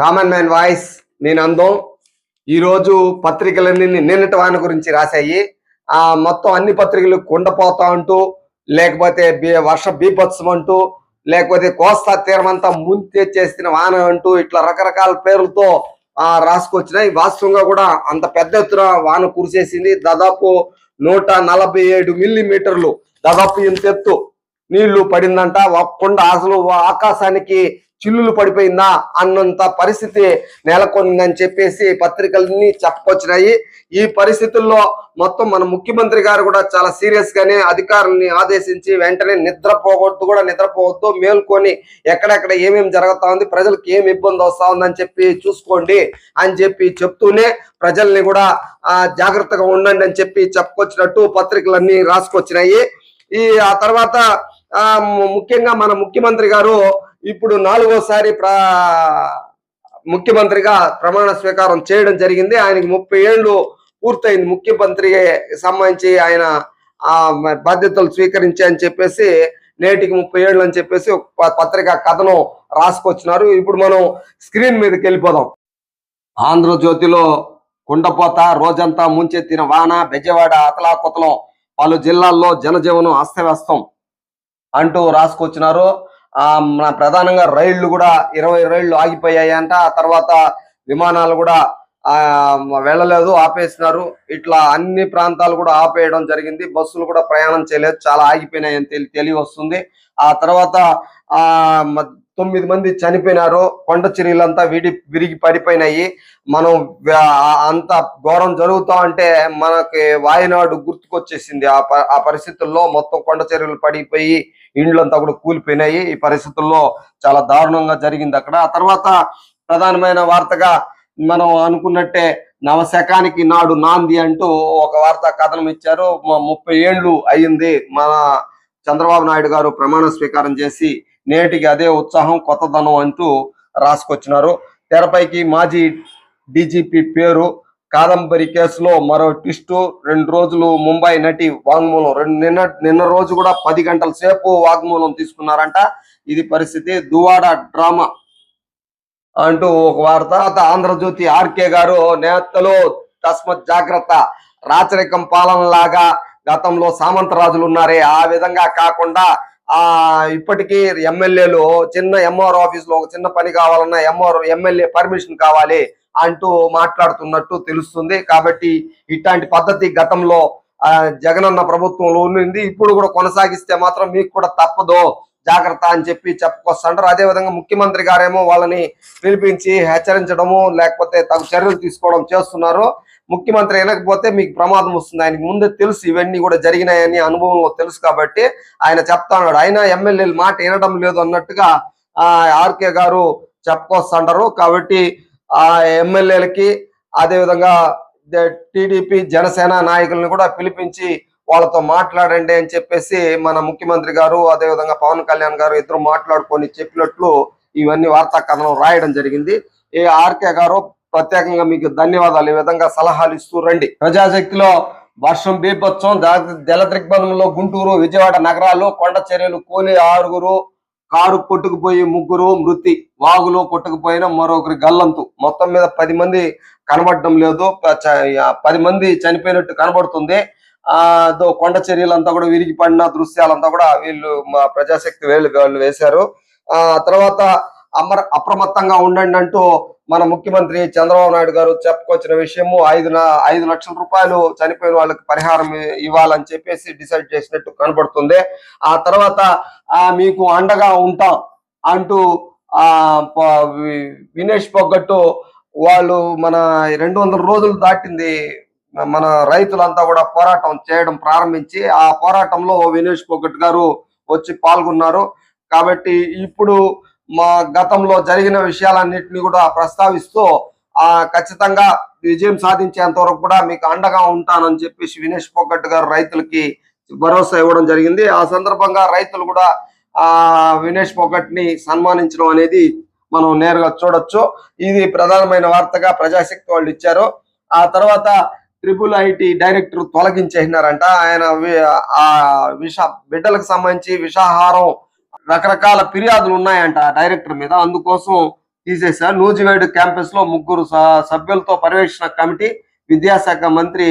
Common man voice నేను అందం. ఈరోజు పత్రికలన్నీ నిన్నటి వాని గురించి రాశాయి. ఆ మొత్తం అన్ని పత్రికలు కుండపోతా అంటూ లేకపోతే వర్ష బీభత్సం అంటూ లేకపోతే కోస్తా తీరమంతా ముంతే చేసిన వాన అంటూ ఇట్లా రకరకాల పేర్లతో రాసుకొచ్చినాయి. వాస్తవంగా కూడా అంత పెద్ద ఎత్తున వాన కురిసేసింది. దాదాపు నూట నలభై ఏడు మిల్లీమీటర్లు దాదాపు ఇంత ఎత్తు. నీళ్ళు పడిందంట ఒక అసలు ఆకాశానికి చిల్లులు పడిపోయిందా అన్నంత పరిస్థితి నెలకొందని చెప్పేసి పత్రికలన్నీ చెప్పుకొచ్చినాయి ఈ పరిస్థితుల్లో మొత్తం మన ముఖ్యమంత్రి గారు కూడా చాలా సీరియస్ గానే అధికారుల్ని ఆదేశించి వెంటనే నిద్రపోవద్దు కూడా నిద్రపోవద్దు మేల్కొని ఎక్కడెక్కడ ఏమేమి జరుగుతా ఉంది ప్రజలకు ఏం ఇబ్బంది వస్తా ఉందని చెప్పి చూసుకోండి అని చెప్పి చెప్తూనే ప్రజల్ని కూడా ఆ జాగ్రత్తగా ఉండండి అని చెప్పి చెప్పుకొచ్చినట్టు పత్రికలన్నీ రాసుకొచ్చినాయి. ఈ ఆ తర్వాత ముఖ్యంగా మన ముఖ్యమంత్రి గారు ఇప్పుడు నాలుగోసారి ప్రా ముఖ్యమంత్రిగా ప్రమాణ స్వీకారం చేయడం జరిగింది. ఆయనకి ముప్పై ఏళ్ళు పూర్తయింది. ముఖ్యమంత్రి సంబంధించి ఆయన ఆ బాధ్యతలు స్వీకరించి అని చెప్పేసి నేటికి ముప్పై ఏళ్ళు అని చెప్పేసి పత్రిక ప- రాసుకొచ్చినారు. ఇప్పుడు మనం స్క్రీన్ మీదకి వెళ్ళిపోదాం. ఆంధ్రజ్యోతిలో కుండపోత రోజంతా ముంచెత్తిన వాన బెజవాడ అతలాకుతలం పలు జిల్లాల్లో జనజీవనం అస్తవ్యస్తం. అంటూ రాసుకొచ్చినారు. ఆ మన ప్రధానంగా రైళ్ళు కూడా ఇరవై రైళ్ళు ఆగిపోయాయి అంట ఆ తర్వాత విమానాలు కూడా ఆ వెళ్ళలేదు ఆపేసినారు. ఇట్లా అన్ని ప్రాంతాలు కూడా ఆపేయడం జరిగింది. బస్సులు కూడా ప్రయాణం చేయలేదు. చాలా ఆగిపోయినాయని తెలి తెలియ వస్తుంది ఆ తర్వాత ఆ మ- తొమ్మిది మంది చనిపోయినారు కొండ చర్యలంతా విడి విరిగి పడిపోయినాయి. మనం అంత ఘోరం జరుగుతా అంటే మనకి వాయనాడు గుర్తుకొచ్చేసింది. ఆ ప- ఆ పరిస్థితుల్లో మొత్తం కొండ చర్యలు పడిపోయి ఇండ్లంతా కూడా కూలిపోయినాయి. ఈ పరిస్థితుల్లో చాలా దారుణంగా జరిగింది అక్కడ. ఆ తర్వాత ప్రధానమైన వార్తగా మనం అనుకున్నట్టే నవశకానికి నాడు నాంది అంటూ ఒక వార్త కథనం ఇచ్చారు. ముప్పై ఏళ్ళు అయ్యింది. మన చంద్రబాబు నాయుడు గారు ప్రమాణ స్వీకారం చేసి నేటికి అదే ఉత్సాహం కొత్తదనం అంటూ రాసుకొచ్చినారు. తెరపైకి మాజీ డీజీపీ పేరు కాదంబరి కేసులో మరో ట్విస్ట్. రెండు రోజులు ముంబై నటి వాంగ్మూలం రెండు నిన్న నిన్న రోజు కూడా పది గంటల సేపు వాగ్మూలం తీసుకున్నారంట. ఇది పరిస్థితి. దువాడ డ్రామా అంటూ ఒక వార్త. తర్వాత ఆంధ్రజ్యోతి ఆర్కే గారు నేతలు తస్మత్ జాగ్రత్త రాచరికం పాలన లాగా గతంలో సామంతరాజులు ఉన్నారే. ఆ విధంగా కాకుండా ఆ ఇప్పటికీ ఎమ్మెల్యేలు చిన్న ఎంఆర్ ఆఫీస్లో ఒక చిన్న పని కావాలన్నా ఎంఆర్ ఎమ్మెల్యే పర్మిషన్ కావాలి అంటూ మాట్లాడుతున్నట్టు తెలుస్తుంది. కాబట్టి ఇట్లాంటి పద్ధతి గతంలో జగనన్న ప్రభుత్వంలో ఉండింది ఇప్పుడు కూడా కొనసాగిస్తే మాత్రం మీకు కూడా తప్పదు. జాగ్రత్త అని చెప్పి చెప్పుకొస్తుంటారు అదే విధంగా ముఖ్యమంత్రి గారేమో వాళ్ళని పిలిపించి హెచ్చరించడము లేకపోతే తగు చర్యలు తీసుకోవడం చేస్తున్నారు. ముఖ్యమంత్రి వినకపోతే మీకు ప్రమాదం వస్తుంది. ఆయనకి ముందే తెలుసు ఇవన్నీ కూడా జరిగినాయని అనుభవంలో తెలుసు కాబట్టి ఆయన చెప్తా ఉన్నాడు. అయినా ఎమ్మెల్యేలు మాట వినడం లేదు అన్నట్టుగా ఆ ఆర్కే గారు చెప్పుకొస్తుంటారు కాబట్టి ఆ ఎమ్మెల్యేలకి అదే విధంగా టిడిపి జనసేన నాయకులను కూడా పిలిపించి వాళ్ళతో మాట్లాడండి అని చెప్పేసి మన ముఖ్యమంత్రి గారు అదే విధంగా పవన్ కళ్యాణ్ గారు ఇద్దరు మాట్లాడుకొని చెప్పినట్లు ఇవన్నీ వార్తా కథనం రాయడం జరిగింది. ఈ ఆర్కే గారు ప్రత్యేకంగా మీకు ధన్యవాదాలు. ఈ విధంగా సలహాలు ఇస్తూ రండి. ప్రజాశక్తిలో వర్షం బీభత్సం దా- జల గుంటూరు విజయవాడ నగరాలు కొండ చర్యలు కూలి ఆరుగురు కారు కొట్టుకుపోయి ముగ్గురు మృతి వాగులో కొట్టుకుపోయిన మరొకరి గల్లంతు. మొత్తం మీద పది మంది కనబడడం లేదు. ప- చ- పది మంది చనిపోయినట్టు కనబడుతుంది. ఆ దో కొండ చర్యలంతా కూడా విరిగి పడిన దృశ్యాలంతా కూడా వీళ్ళు మా ప్రజాశక్తి వేళ్ళు వాళ్ళు వేశారు. ఆ తర్వాత అమర అప్రమత్తంగా ఉండండి అంటూ మన ముఖ్యమంత్రి చంద్రబాబు నాయుడు గారు చెప్పుకొచ్చిన విషయము ఐదు ఐదు లక్షల రూపాయలు చనిపోయిన వాళ్ళకి పరిహారం ఇవ్వాలని చెప్పేసి డిసైడ్ చేసినట్టు కనబడుతుంది. ఆ తర్వాత ఆ మీకు అండగా ఉంటాం అంటూ ఆ వినేష్ పొగ్గట్టు వాళ్ళు మన రెండు వందల రోజులు దాటింది. మన రైతులంతా కూడా పోరాటం చేయడం ప్రారంభించి ఆ పోరాటంలో వినేష్ పొగ్గట్ గారు వచ్చి పాల్గొన్నారు. కాబట్టి ఇప్పుడు మా గతంలో జరిగిన విషయాలన్నింటినీ కూడా ప్రస్తావిస్తూ ఆ ఖచ్చితంగా విజయం సాధించేంత వరకు కూడా మీకు అండగా ఉంటానని చెప్పేసి వినేష్ పొగ్గట్ గారు రైతులకి భరోసా ఇవ్వడం జరిగింది. ఆ సందర్భంగా రైతులు కూడా ఆ వినేష్ పొగ్గట్ని సన్మానించడం అనేది మనం నేరుగా చూడొచ్చు. ఇది ప్రధానమైన వార్తగా ప్రజాశక్తి వాళ్ళు ఇచ్చారు. ఆ తర్వాత ట్రిపుల్ ఐటీ డైరెక్టర్ తొలగించేసినారంట. ఆయన ఆ విష బిడ్డలకు సంబంధించి విషాహారం రకరకాల ఫిర్యాదులు ఉన్నాయంట డైరెక్టర్ మీద. అందుకోసం తీసేశారు నూజివేడు క్యాంపస్లో ముగ్గురు స- సభ్యులతో పర్యవేక్షణ కమిటీ విద్యాశాఖ మంత్రి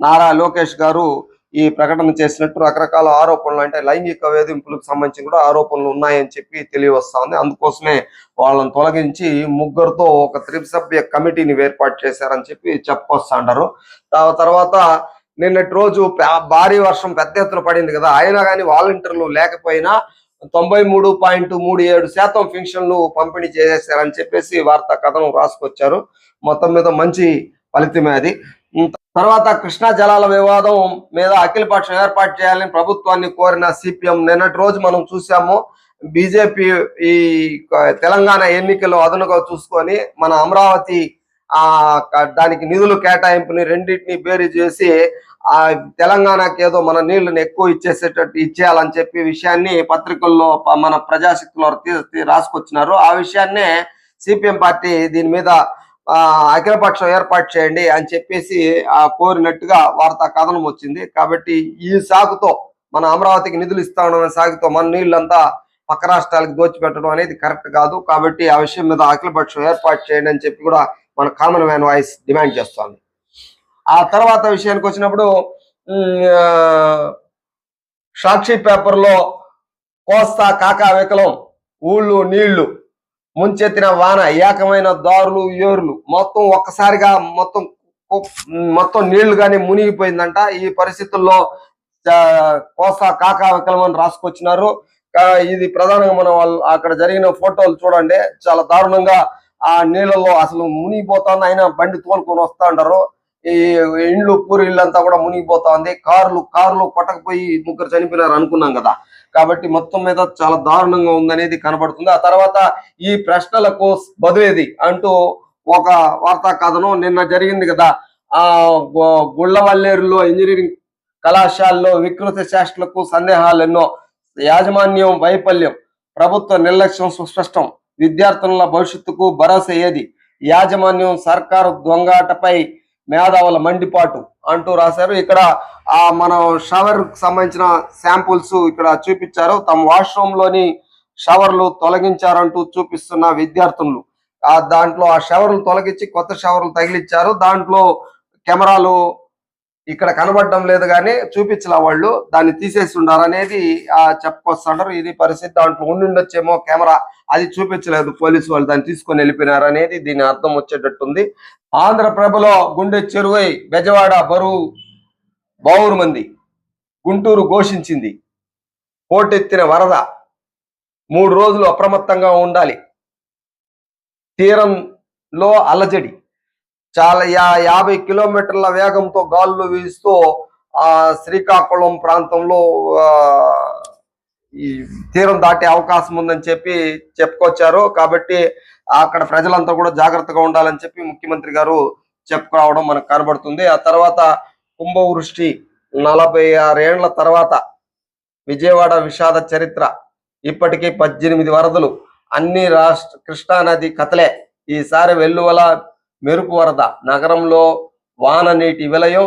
నారా లోకేష్ గారు ఈ ప్రకటన చేసినట్టు రకరకాల ఆరోపణలు అంటే లైంగిక వేధింపులకు సంబంధించి కూడా ఆరోపణలు ఉన్నాయని చెప్పి తెలియవస్తుంది. అందుకోసమే వాళ్ళని తొలగించి ముగ్గురుతో ఒక త్రిసభ్య కమిటీని ఏర్పాటు చేశారని చెప్పి చెప్పుకొస్తా అంటారు తర్వాత నిన్నటి రోజు భారీ వర్షం పెద్ద ఎత్తున పడింది కదా. అయినా కానీ వాలంటీర్లు లేకపోయినా తొంభై మూడు పాయింట్ మూడు ఏడు శాతం పెన్షన్లు పంపిణీ చేసేసారని చెప్పేసి వార్తా కథనం రాసుకొచ్చారు. మొత్తం మీద మంచి ఫలితమే అది. తర్వాత కృష్ణా జలాల వివాదం మీద అఖిలపక్షం ఏర్పాటు చేయాలని ప్రభుత్వాన్ని కోరిన సిపిఎం నిన్నటి రోజు మనం చూసాము బీజేపీ ఈ తెలంగాణ ఎన్నికలు అదనుగా చూసుకొని మన అమరావతి ఆ దానికి నిధులు కేటాయింపుని రెండింటిని బేరీ చేసి ఆ తెలంగాణకి ఏదో మన నీళ్ళను ఎక్కువ ఇచ్చేసేటట్టు ఇచ్చేయాలని చెప్పి విషయాన్ని పత్రికల్లో మన ప్రజాశక్తిలో రాసుకొచ్చినారు. ఆ విషయాన్నే సిపిఎం పార్టీ దీని మీద ఆ అఖిలపక్షం ఏర్పాటు చేయండి అని చెప్పేసి ఆ కోరినట్టుగా వార్తా కథనం వచ్చింది. కాబట్టి ఈ సాగుతో మన అమరావతికి నిధులు ఇస్తామన్న సాగుతో మన నీళ్ళంతా పక్క రాష్ట్రాలకు దోచిపెట్టడం అనేది కరెక్ట్ కాదు. కాబట్టి ఆ విషయం మీద అఖిలపక్షం ఏర్పాటు చేయండి అని చెప్పి కూడా మన కామన్ మ్యాన్ వాయిస్ డిమాండ్ చేస్తోంది. ఆ తర్వాత విషయానికి వచ్చినప్పుడు సాక్షి పేపర్లో కోస్తా కాకా వికలం ఊళ్ళు నీళ్ళు ముంచెత్తిన వాన ఏకమైన దారులు ఏరులు మొత్తం ఒక్కసారిగా మొత్తం మొత్తం నీళ్ళు కానీ మునిగిపోయిందంట. ఈ పరిస్థితుల్లో కోస్తా కాకా వికలం అని రాసుకొచ్చినారు. ఇది ప్రధానంగా మనం వాళ్ళు అక్కడ జరిగిన ఫోటోలు చూడండి. చాలా దారుణంగా ఆ నీళ్ళలో అసలు మునిగిపోతుంది అయినా బండి తోలుకొని వస్తా ఉంటారు ఈ ఇండ్లు పూరి అంతా కూడా మునిగిపోతా ఉంది కార్లు కార్లు కొట్టకపోయి ముగ్గురు చనిపోయినారు అనుకున్నాం కదా. కాబట్టి మొత్తం మీద చాలా దారుణంగా ఉందనేది కనబడుతుంది. ఆ తర్వాత ఈ ప్రశ్నలకు బదులేది అంటూ ఒక వార్తా కథను నిన్న జరిగింది కదా. ఆ గుళ్ళవల్లేరులో ఇంజనీరింగ్ కళాశాలలో వికృత చేష్టలకు సందేహాలు ఎన్నో యాజమాన్యం వైఫల్యం ప్రభుత్వ నిర్లక్ష్యం సుస్పష్టం విద్యార్థుల భవిష్యత్తుకు భరోసా ఏది? యాజమాన్యం సర్కారు దొంగాటపై మేధావుల మండిపాటు అంటూ రాశారు. ఇక్కడ ఆ మన షవర్ సంబంధించిన శాంపుల్స్ ఇక్కడ చూపించారు. తమ వాష్రూమ్లోని షవర్లు తొలగించారంటూ చూపిస్తున్న విద్యార్థులు. ఆ దాంట్లో ఆ షవర్లు తొలగించి కొత్త షవర్లు తగిలిచ్చారు దాంట్లో కెమెరాలు ఇక్కడ కనబడడం లేదు కానీ చూపించలే వాళ్ళు. దాన్ని తీసేసి ఉండారు అనేది ఇది పరిస్థితి దాంట్లో ఉండి ఉండొచ్చేమో కెమెరా. అది చూపించలేదు పోలీసు వాళ్ళు. దాన్ని తీసుకొని వెళ్ళిపోయినారు అనేది దీని అర్థం వచ్చేటట్టుంది. ఆంధ్రప్రభలో గుండె చెరువై బెజవాడ బరువు బావురు మంది గుంటూరు ఘోషించింది. పోటెత్తిన వరద మూడు రోజులు అప్రమత్తంగా ఉండాలి. తీరంలో అలజడి. చాలా యాభై కిలోమీటర్ల వేగంతో గాలులు వీస్తూ ఆ శ్రీకాకుళం ప్రాంతంలో ఆ, ఈ తీరం దాటే అవకాశం ఉందని చెప్పి చెప్పుకొచ్చారు. కాబట్టి అక్కడ ప్రజలంతా కూడా జాగ్రత్తగా ఉండాలని చెప్పి ముఖ్యమంత్రి గారు చెప్పుకోవడం మనకు కనబడుతుంది. ఆ తర్వాత కుంభవృష్టి నలభై ఆరేళ్ళ తర్వాత విజయవాడ విషాద చరిత్ర. ఇప్పటికీ పద్దెనిమిది వరదలు అన్ని రాష్ట్ర కృష్ణా నది కథలే. ఈసారి వెల్లువల మెరుపు వరద నగరంలో వాన నీటి విలయం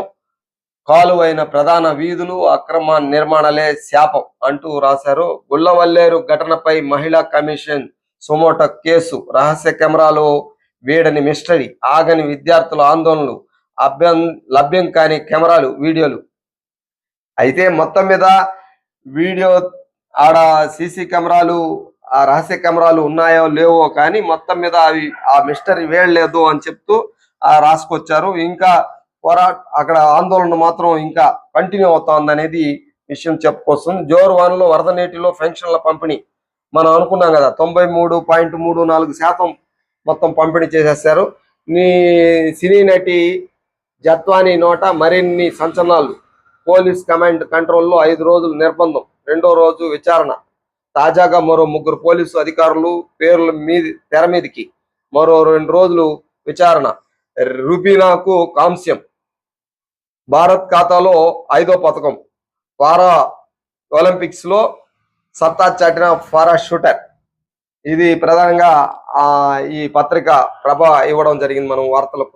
కాలువైన ప్రధాన వీధులు అక్రమ నిర్మాణాలే శాపం అంటూ రాశారు. గుల్లవల్లేరు ఘటనపై మహిళా కమిషన్ సుమోట కేసు రహస్య కెమెరాలు వీడని మిస్టరీ ఆగని విద్యార్థుల ఆందోళనలు అభ్యం లభ్యం కాని కెమెరాలు వీడియోలు. అయితే మొత్తం మీద వీడియో ఆడ సీసీ కెమెరాలు ఆ రహస్య కెమెరాలు ఉన్నాయో లేవో కానీ మొత్తం మీద అవి ఆ మిస్టరీ వేయలేదు అని చెప్తూ ఆ రాసుకొచ్చారు. ఇంకా పోరా అక్కడ ఆందోళన మాత్రం ఇంకా కంటిన్యూ అవుతోంది అనేది విషయం చెప్పుకొస్తుంది. జోరు వరద నీటిలో ఫెన్షన్ల పంపిణీ. మనం అనుకున్నాం కదా తొంభై మూడు పాయింట్ మూడు నాలుగు శాతం మొత్తం పంపిణీ చేసేసారు నీ సినీ నటి జత్వాని నోట మరిన్ని సంచలనాలు. పోలీస్ కమాండ్ కంట్రోల్లో ఐదు రోజులు నిర్బంధం రెండో రోజు విచారణ. తాజాగా మరో ముగ్గురు పోలీసు అధికారులు పేర్ల మీది తెర మీదికి మరో రెండు రోజులు విచారణ. రుబీనాకు కాంస్యం. భారత్ ఖాతాలో ఐదో పథకం. పారా ఒలింపిక్స్లో సత్తా చాటిన పారా షూటర్. ఇది ప్రధానంగా ఈ పత్రిక ప్రభ ఇవ్వడం జరిగింది. మనం వార్తలకు